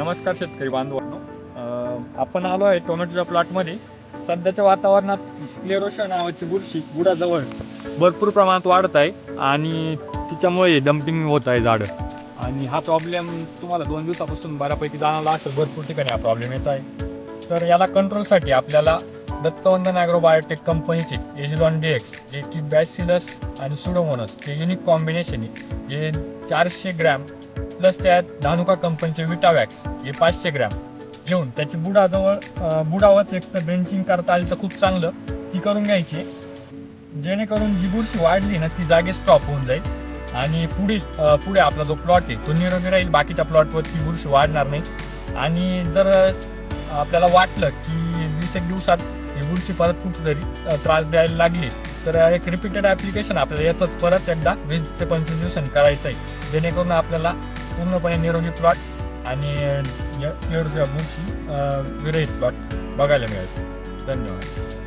नमस्कार शेतकरी बांधवांनो आपण आलो आहे टोमॅटोच्या प्लॉटमध्ये. सध्याच्या वातावरणात स्क्लेरोशा नावाची बुरशी बुडाजवळ भरपूर प्रमाणात वाढत आहे आणि तिच्यामुळे डम्पिंग होत आहे झाडं. आणि हा प्रॉब्लेम तुम्हाला दोन दिवसापासून बऱ्यापैकी जाणवला असेल. भरपूर ठिकाणी हा प्रॉब्लेम येत आहे. तर याला कंट्रोलसाठी आपल्याला दत्तवंदन ॲग्रोबायोटेक कंपनीचे एजिलॉन डी एक्स जे की बॅसिलस आणि सुडोमोनस हे युनिक कॉम्बिनेशन आहे. हे चारशे ग्रॅम प्लस त्यात धानुका कंपनीचे विटावॅक्स हे पाचशे ग्रॅम घेऊन त्याची बुडाजवळ बुडावरच एक तर ड्रेंचिंग करता आली तर खूप चांगलं. ती करून घ्यायची. जेणेकरून जी बुरशी वाढली ना ती जागे स्टॉप होऊन जाईल. आणि पुढील पुढे आपला जो प्लॉट आहे तो निरोगी राहील. बाकीच्या प्लॉटवर ती बुरशी वाढणार नाही. आणि जर आपल्याला वाटलं की वीस एक दिवसात ही बुरशी परत कुठेतरी जरी त्रास द्यायला लागली तर एक रिपीटेड ॲप्लिकेशन आपल्याला याचंच परत एकदा वीस ते पंचवीस दिवसांनी करायचं आहे जेणेकरून आपल्याला पूर्णपणे निरोगी प्लॉट आणि या स्क्लेरोच्या बुरशी विरहित प्लॉट बघायला मिळेल. धन्यवाद.